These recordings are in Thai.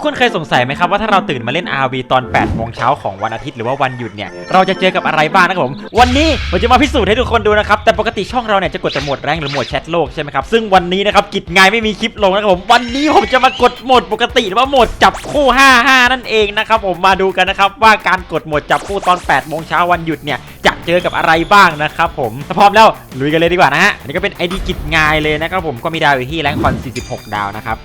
กคนเคยสงสัยไหมครับว่าถ้าเราตื่นมาเล่น RV ตอน8โมงเช้าของวันอาทิตย์หรือว่าวันหยุดเนี่ยเราจะเจอกับอะไรบ้างนะครับผมวันนี้ผมจะมาพิสูจน์ให้ทุกคนดูนะครับแต่ปกติช่องเราเนี่ยจะกดแต่โหมดแรงหรือโหมดแชทโลกใช่ไหมครับซึ่งวันนี้นะครับกิจงายไม่มีคลิปลงนะครับผมวันนี้ผมจะมากดโหมดปกติหรือว่าโหมดจับคู่ 55 นั่นเองนะครับผมมาดูกันนะครับว่าการกดโหมดจับคู่ตอน8โมงเช้าวันหยุดเนี่ยจะ เจอกับอะไรบ้างนะครับผมถ้าพร้อมแล้วลุยกันเลยดีกว่านะฮะอันนี้ก็เป็นไอดีกิจงายเลยนะครับผมก็มีดาวอยู่ที่แรงคอน 46 ดาวนะครับ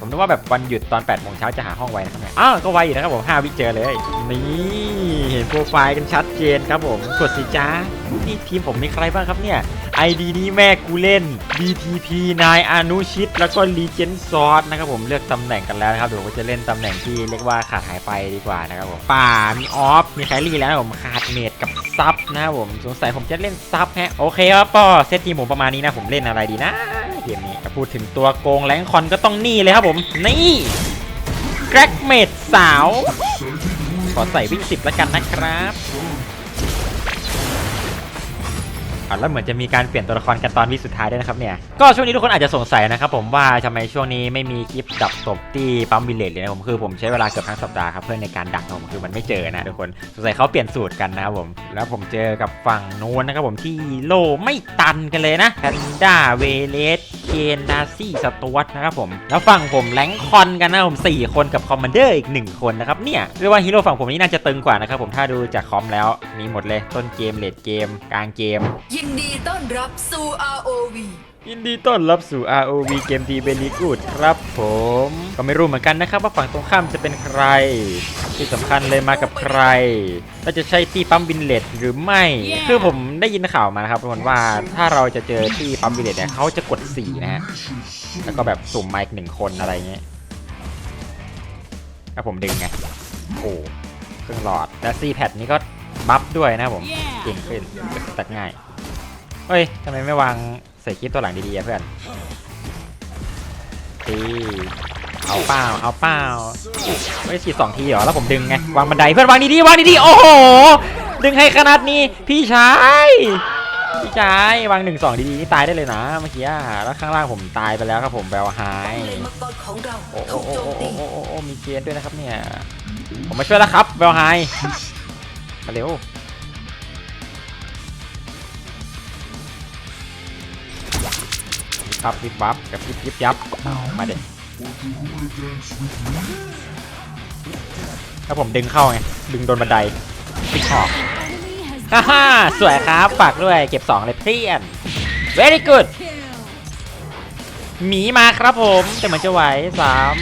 ผมนึกว่าแบบวันหยุดตอน8โมงเช้าจะหาห้องไว้นะครับอ้าวก็ไวอยู่นะครับผม5วิเจอเลยนี่เห็นโปรไฟล์กันชัดเจนครับผมกดสิจ้า นี่ทีมผมมีใครบ้างครับเนี่ย ID นี้แม่กูเล่น DTP นายอนุชิต แล้วก็ Legend s o r นะครับผมเลือกตำแหน่งกันแล้วนะครับเดี๋ยวผมจะเล่นตำแหน่งที่เรียกว่าขาดหายไปดีกว่านะครับผมป่ามีออฟมีแครี่แล้วนะผมขาดเมดกับซับนะครับผมสงสัยผมจะเล่นซับฮะโอเคครับก็เซตทีมผมประมาณนี้นะผมเล่นอะไรดีนะเกมนี้พูดถึงตัวโกงแรงคอนก็ต้องนี่เลยครับผมนี่แกร็กเมดสาวขอใส่วิ่งสิบแล้วกันนะครับ อะแล้วเหมือนจะมีการเปลี่ยนตัวละครกันตอนวิสุดท้ายด้วยนะครับเนี่ย ก็ช่วงนี้ทุกคนอาจจะสงสัยนะครับผมว่าทำไมช่วงนี้ไม่มีคลิปดับศพที่ปั๊มวิลเลจเลยนะผมคือผมใช้เวลาเกือบทั้งสัปดาห์ครับเพื่อในการดักผมคือมันไม่เจอนะทุกคนสงสัยเขาเปลี่ยนสูตรกันนะครับผม แล้วผมเจอกับฝั่งนู้นนะครับผมที่โลไม่ตันกันเลยนะแพนด้าเวเลสเคนดาซี่สตวตนะครับผม แล้วฝั่งผมแรงคอนกันนะผมสี่คนกับคอมมานเดอร์อีกหนึ่งคนนะครับเนี่ยเรียกว่าฮีโร่ฝั่งผมนี่น่าจะตึงกว่านะครับผมถ้าดูจากคอมแล้วมีหมดเลยต้นเกมเลดเกมกลางเกมยินดีต้อนรับสู่ ROV ยินดีต้อนรับสู่ ROV เกมดีเบลีกูดครับผม ก็ไม่รู้เหมือนกันนะครับว่าฝั่งตรงข้ามจะเป็นใคร ที่สำคัญเลยมากับใครและจะใช่ที่ปั๊มบินเลตหรือไม่คือผมได้ยินข่าวมานะครับทุกคนว่าถ้าเราจะเจอที่ปั๊มบินเลตเนี่ยเขาจะกด 4 นะฮะ แล้วก็แบบสุ่มมาอีกหนึ่งคนอะไรเงี้ยแล้วผมดึงไงโอ้เครื่องหลอดและซีแพดนี้ก็บัฟด้วยนะครับผมเก่งขึ้นตัดง่าย เฮ้ยทำไมไม่วางใส่คลิปตัวหลังดีๆเพื่อนตีเอาเปล่าเอาเปล่าไม่ฉีดสองทีเหรอ แล้วผมดึงไง วางบันไดเพื่อนวางดีๆวางดีๆโอ้โห ดึงให้ขนาดนี้ พี่ชาย พี่ชายวางหนึ่งสองดีๆนี่ตายได้เลยนะเมื่อกี้แล้วข้างล่างผมตายไปแล้วครับผมแบลไฮเลนมังกรของเราโอ้โอ้โอ้โจมโอ้ตีโอ้โอ้โอ้มีเกณฑ์ด้วยนะครับเนี่ย ผมมาช่วยแล้วครับแบลไฮมาเร็ว ครับวิบวับกับยิบยิบยับมาเด็ถ้าผมดึงเข้าไง ดึงโดนบันไดปิกออกฮ่าฮ่าสวยครับ ฝากด้วย เก็บ 2 เลยเพื่อน very good หมีมาครับผม แต่เหมือนจะไหวสาม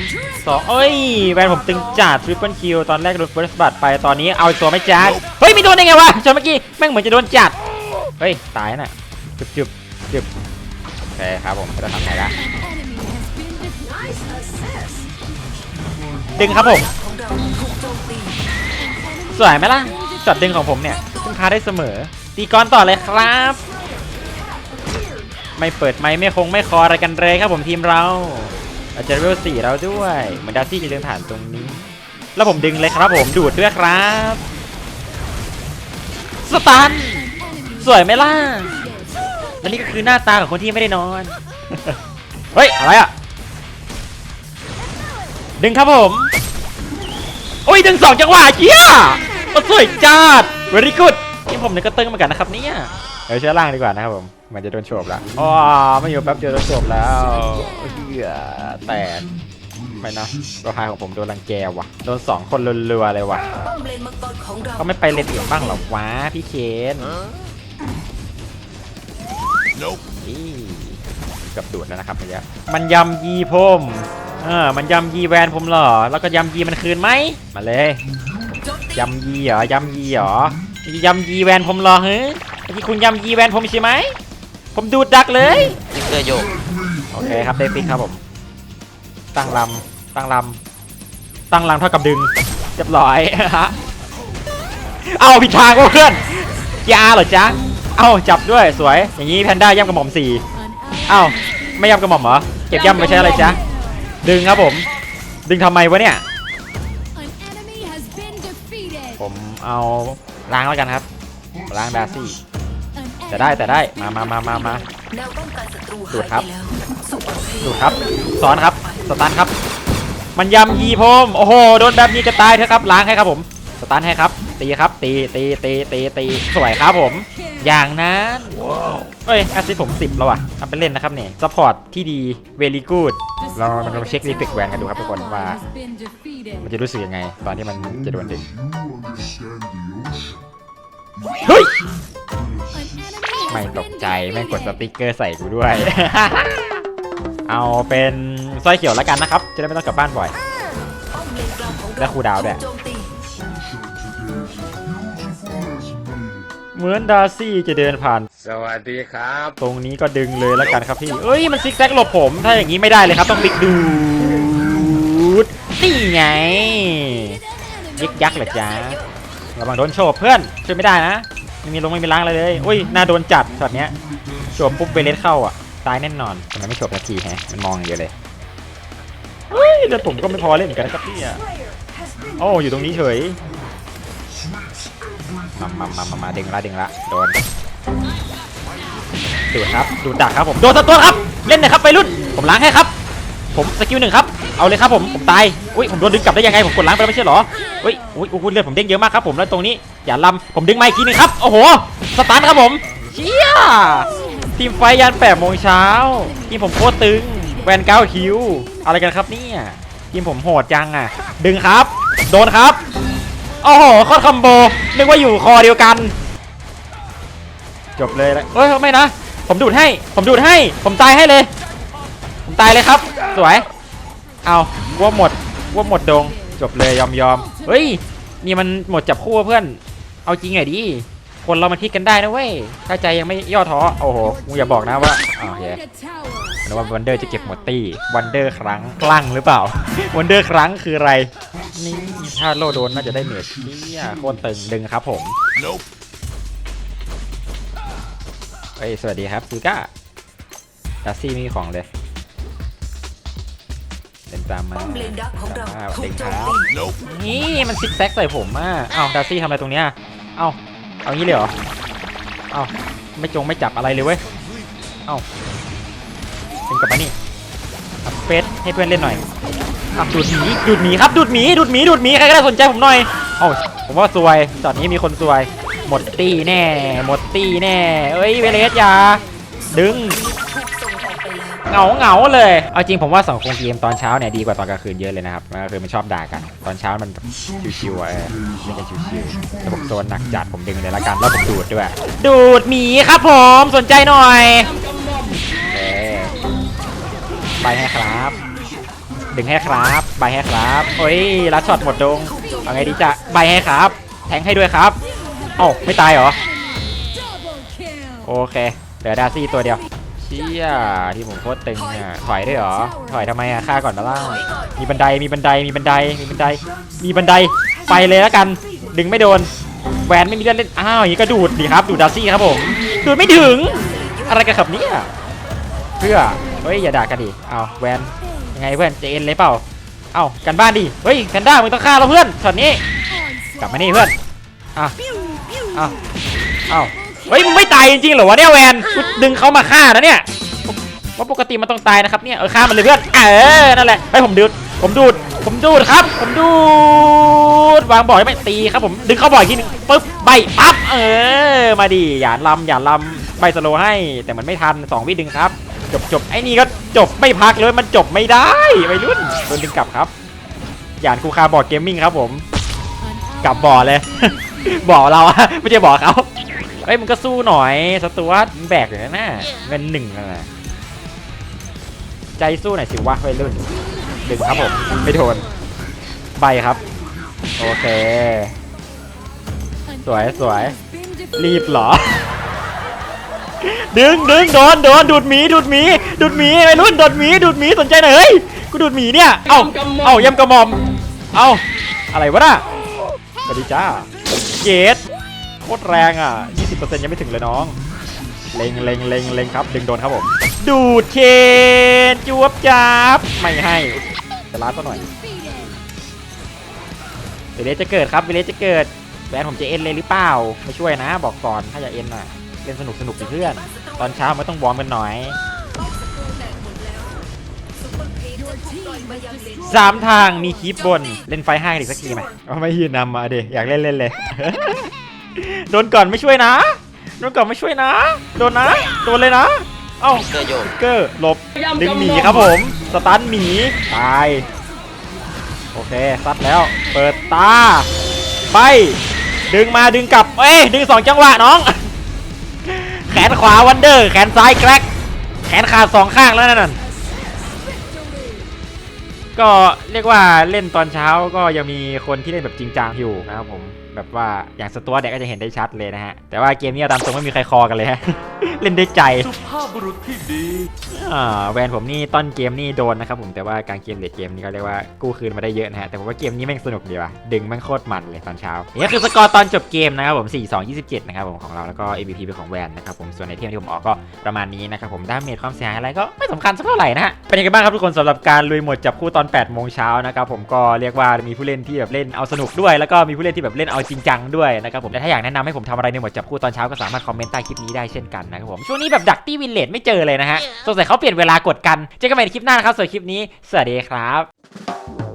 สองเอ้ย แวนผมตึงจัดทริปเปิลคิวตอนแรกโดนเฟิร์สบัตไปตอนนี้เอาตัวไม่จัดเฮ้ยมีโดนได้ไงวะจนเมื่อกี้ แม่งเหมือนจะโดนจัด เฮ้ย ตายน่ะจุบจุบจุบ เคครับผมไม่ต้องทำไงละดึงครับผมของเราถูกโจมตีสวยไหมล่ะช็อตดึงของผมเนี่ยพึ่งพาได้เสมอ ตีก้อนต่อเลยครับ ไม่เปิดไม้ไม่คงไม่คออะไรกันเลยครับผมทีมเราเราจะเวลสี่เราด้วยเหมือนดาซี่จะเดินผ่านตรงนี้ แล้วผมดึงเลยครับผมดูดด้วยครับ สตันสวยไหมล่ะ และนี่ก็คือหน้าตาของคนที่ไม่ได้นอน เฮ้ย อะไรอะ ดึงครับผม โอ้ยดึงสองจังหวะเชี่ยโอ้สวยจัด very good นี่ผมเนี่ยก็ตึงเหมือนกันนะครับเนี่ยเดี๋ยวเชื้อล่างดีกว่านะครับผม มันจะโดนโฉบแล้วอ๋อไม่อยู่แป๊บเดียวโดนโฉบแล้วเฮียแตกไม่นะตัวพายของผมโดนรังแกว่ะ โดนสองคนรัวๆเลยว่ะป้อมเลนมังกรของเราเขาไม่ไปเลนอื่นบ้างเหรอวะพี่เคน อีเกับดูดแล้วนะครับเมื่อกี้มันยำยีผมเออมันยำยีแวนผมเหรอ แล้วก็ยำยีมันคืนไหมมาเลยโจมตียำยีเหรอยำยีเหรอยำยีแวนผมเหรอเฮ้ยเมื่อกี้คุณยำยีแวนผมใช่ไหมผมดูดดักเลยลิงเกอร์โยกโอเคครับได้ฟิกครับผม ตั้งลำตั้งลำตั้งลำเท่ากับดึงเรียบร้อยฮะเอาผิดทางว่ะเพื่อนยาเหรอจ๊ะ เอาจับด้วยสวย อย่างนี้แพนด้าย่ำกระหม่อมสี่เอ้าไม่ย่ำกระหม่อมเหรอ เก็บย่ำไปใช้อะไรจ๊ะ ดึงครับผม ดึงทำไมวะเนี่ย ผมเอาล้างแล้วกันครับ ล้างดาซี่ แต่ได้แต่ได้มามามามามาดูดครับดูครับซ้อนครับ สตันครับ มันยำยีผมโอ้โห โดนแบบนี้จะตายเถอะครับ ล้างให้ครับผม สตันให้ครับ ตีครับ ตี ตี ตี ตี ตี สวยครับผม อย่างนั้นเอ้ยแอสซิสผม 10 แล้วอะทำเป็นเล่นนะครับเนี่ยซัพพอร์ตที่ดีเวลีกูดเรามาลองเช็ครีเฟกแวนกันดูครับทุกคนว่า มันจะรู้สึกยังไง ตอนที่มันจะโดนดึงเฮ้ย ไม่ตกใจแม่งกดสติกเกอร์ใส่กูด้วย เอาเป็นสร้อยเขียวแล้วกันนะครับ จะได้ไม่ต้องกลับบ้านบ่อยป้อมเลนกลางของเราและครูดาวด้วย เหมือนดาร์ซี่จะเดินผ่าน สวัสดีครับ ตรงนี้ก็ดึงเลยแล้วกันครับพี่ เอ้ยมันซิกแซกหลบผม ถ้าอย่างนี้ไม่ได้เลยครับ ต้องบิ๊กดูดนี่ไงยิกยักษ์เหรอจ๊ะระวังโดนโฉบเพื่อนช่วยไม่ได้นะไม่มีลงไม่มีล้างอะไรเลยอุ้ยน่าโดนจัดช็อตเนี้ยโฉบปุ๊บเบเลสเข้าอะตายแน่นอนทำไมไม่โฉบนาทีแฮะมันมองอย่างเดียวเลยเฮ้ยเดี๋ยวผมก็ไม่พอเล่นเหมือนกันนะครับพี่อะโอ้อยู่ตรงนี้เฉย มามามามามาดึงละดึงละโดนดูดครับดูดดักครับผมโดนตัวครับ เล่นหนะครับไปรุ่น ผมล้างให้ครับ ผมสกิลหนึ่งครับเอาเลยครับผมผมตายอุ้ยผมโดนดึงกลับได้ยังไงผมกดล้างไปแล้วไม่ใช่เหรออุ้ยอุ้ยอุ้ยเลือดผมเด้งเยอะมากครับผมแล้วตรงนี้อย่าลำผมดึงมาอีกทีหนึงครับโอ้โหสตันครับผมเชี่ยทีมไฟยันแปดโมงเช้าทีมผมโคตรตึงแวนเก้าคิวอะไรกันครับเนี่ยทีมผมโหดจังอะ ดึงครับ โดนครับ โอ้โหโคตรคอมโบนึกว่าอยู่คอเดียวกัน จบเลยแล้วเฮ้ยไม่นะ ผมดูดให้ ผมดูดให้ ผมตายให้เลย ผมตายเลยครับ สวย เอาว่าหมดว่าหมดดง จบเลยยอมยอมเฮ้ย นี่มันหมดจับคู่เพื่อน เอาจริงไงดิ คนเรามันพลิกกันได้นะเว้ย ถ้าใจยังไม่ย่อท้อ โอ้โหมึงอย่าบอกนะว่าอ๋อโอเค นึกว่าวันเดอร์จะเก็บหมดตี้วันเดอร์ครั้งคลั่งหรือเปล่าวันเดอร์ครั้งคืออะไร นี่ถ้าโลโดนน่าจะได้เมจเนี่ยโคตรตึงดึงครับผมเฮ้ยสวัสดีครับซูก้าดัซซี่ไม่มีของเลยเดินตามมาป้อมเลนดักของเราตามมาถูเด้กงโจคมรับตีนี่มันซิกแซกใส่ผมอะเอ้าดัซซี่ทำอะไรตรงเนี้ยเอ้าเอางี้เลยเหรอเอ้าไม่จงไม่จับอะไรเลยเว้ยเอ้า เป็นกลับมานี่อัพเฟสให้เพื่อนเล่นหน่อยอะดูดหมีดูดหมีครับดูดหมีดูดหมีดูดหมีใครก็ได้สนใจผมหน่อยเอ้ผมว่าซวยจอดนี้มีคนซวย หมดตี้แน่ หมดตี้แน่ เอ้ยเวเลสยาดึงเหงาเหงาเลย เอาจริงผมว่าสังคมเกมตอนเช้าเนี่ยดีกว่าตอนกลางคืนเยอะเลยนะครับกลางคืนมันชอบด่ากัน ตอนเช้ามันชิวๆเออเล่นกันชิวๆแต่ผมโซนหนักจัดผมดึงเลยละกันแล้วผมดูดด้วย ดูดหมีครับผมสนใจหน่อย ใบให้ครับ ดึงให้ครับใบให้ครับโอ้ยลัดช็อตหมดดงเอาไงดีจะใบให้ครับ แทงให้ด้วยครับเอ้าไม่ตายเหรอ โอเคเหลือดาซี่ตัวเดียวเชี่ยที่ผมโคตรตึงอะถอยได้เหรอ ถอยทำไมอะฆ่าก่อนมาล่างมีบันไดมีบันไดมีบันไดมีบันได มีบันไดไปเลยแล้วกัน ดึงไม่โดนแหวนไม่มีเลือดเล่นอ้าวอย่างนี้ก็ดูดดีครับ ดูดดาซี่ครับผมดูดไม่ถึง อะไรกันครับเนี่ยเพื่อ เฮ้ยอย่าด่ากันดิเอาแวนยังไงเพื่อนเจเอ็นเลยเปล่าเอากันบ้านดิเฮ้ยแพนด้ามึงต้องฆ่าเราเพื่อนช็อตนี้กลับมานี่เพื่อนอะอะเอาเฮ้ยมึงไม่ตายจริงๆเหรอวะเนี่ยแวนกูดึงเขามาฆ่านะเนี่ยว่าปกติมันต้องตายนะครับเนี่ยเออฆ่ามันเลยเพื่อนเออนั่นแหละเฮ้ยผมดูดผมดูดผมดูดครับ ผมดูดวางบ่อยไม่ตีครับผมดึงเข้าบ่อยทีนึงปึ๊บใบปั๊บเออมาดิอย่าลำอย่าลำใบสโลให้แต่มันไม่ทันสองวิดึงครับ จบจบไอ้นี่ก็จบไม่พักเลยมันจบไม่ได้ไปรุ่นโดนดึงกลับครับหยานคูคาบอร์ดเกมมิ่งครับผมกลับบ่อเลย บ่อเราอะไม่ใช่บ่อเขาเอ้ยมึงก็สู้หน่อยสตูวัตแบกอยู่นะน่ะเงินหนึ่งอะนะใจสู้หน่อยสิวะวัยรุ่นดึงครับผมไม่โดนใบครับ โอเค สวยสวยรีบเหรอ ดึงดึงโดนโดนดูดหมีดูดหมีดูดหมีวัยรุ่นดูดหมีดูดหมีสนใจหน่อยเฮ้ยกูดูดหมีเนี่ยเอ้าเอ้ายำกระหม่อมเอ้าอะไรวะน่ะสวัสดีจ้าเยสโคตรแรงอะ 20%ยังไม่ถึงเลยน้อง เล็งเล็งเล็งเล็งครับ ดึงโดนครับผม ดูดเคนจวบจับ ไม่ให้จะลาดซะหน่อยเวเลสจะเกิดครับเวเลสจะเกิดแบนผมจะเอ็นเลยหรือเปล่า ไม่ช่วยนะ บอกก่อนถ้าจะเอ็นอะ เล่นสนุกสนุกสิเพื่อน ตอนเช้าไม่ต้องวอร์มกันหน่อยป้อมศัตรูแตกหมดแล้วซุปเปอร์ครีปจะมายังเลนสามทางมีคลิปบนเล่นไฟห้าอีกสักทีไหมเอาไม่ยืนนำมาเดอยากเล่นเล่นเลยโดนก่อนไม่ช่วยนะโดนก่อนไม่ช่วยนะ โดนนะ โดนเลยนะ เอ้าเกอร์โยกเกอร์หลบดึงหมีครับผม สตันหมีตายโอเคซัดแล้วเปิดตาไปดึงมาดึงกลับเอ้ยดึงสองจังหวะน้องแขวาวันเดอร์ แขนซ้ายแกร็กแขนขาดสองข้างแล้วนั่นก็เรียกว่าเล่นตอนเช้าก็ยังมีคนที่เล่นแบบจริงจังอยู่นะครับผม แบบว่าอย่างสตัวเนี่ยก็จะเห็นได้ชัดเลยนะฮะ แต่ว่าเกมนี้เอาตามตรงไม่มีใครคอกันเลยฮะ เล่นได้ใจสุภาพบุรุษที่ดีอ่าแวนผมนี่ต้นเกมนี่โดนนะครับผมแต่ว่าการเกมเลดเกมนี่ก็เรียกว่ากู้คืนมาได้เยอะนะฮะแต่ผมว่าเกมนี้แม่งสนุกดีว่ะดึงแม่งโคตรมันเลยตอนเช้านี่คือสกอร์ตอนจบเกมนะครับผม 4 2 27 นะครับผมของเราแล้วก็ MVP เป็นของแวนนะครับผมส่วนในเทมที่ผมออกก็ประมาณนี้นะครับผมดาเมจความเสียหายอะไรก็ไม่สำคัญสักเท่าไหร่นะฮะเป็นยังไงบ้างครับทุกคนสำหรับการลุยโหมดจับคู่ตอน8โมงเช้านะครับผมก็เรียกว่ามีผู้เล่นที่แบบเล่นเอาสนุกด้วยแล้วก็มีผู้เล่นที่แบบเล่นเอาจริงจังด้วยนะครับผมและถ้าอยากแนะนำให้ผมทำอะไรในโหมดจับคู่ตอนเช้าก็สามารถคอมเมนต์ใต้คลิปนี้ได้เช่นกันนะครับผมช่วงนี้แบบดักตี้วินเลดไม่เจอเลยนะฮะสงสัยเขาเปลี่ยนเวลากดกันเจอกันใหม่ในคลิปหน้านะครับส่วนคลิปนี้สวัสดีครับ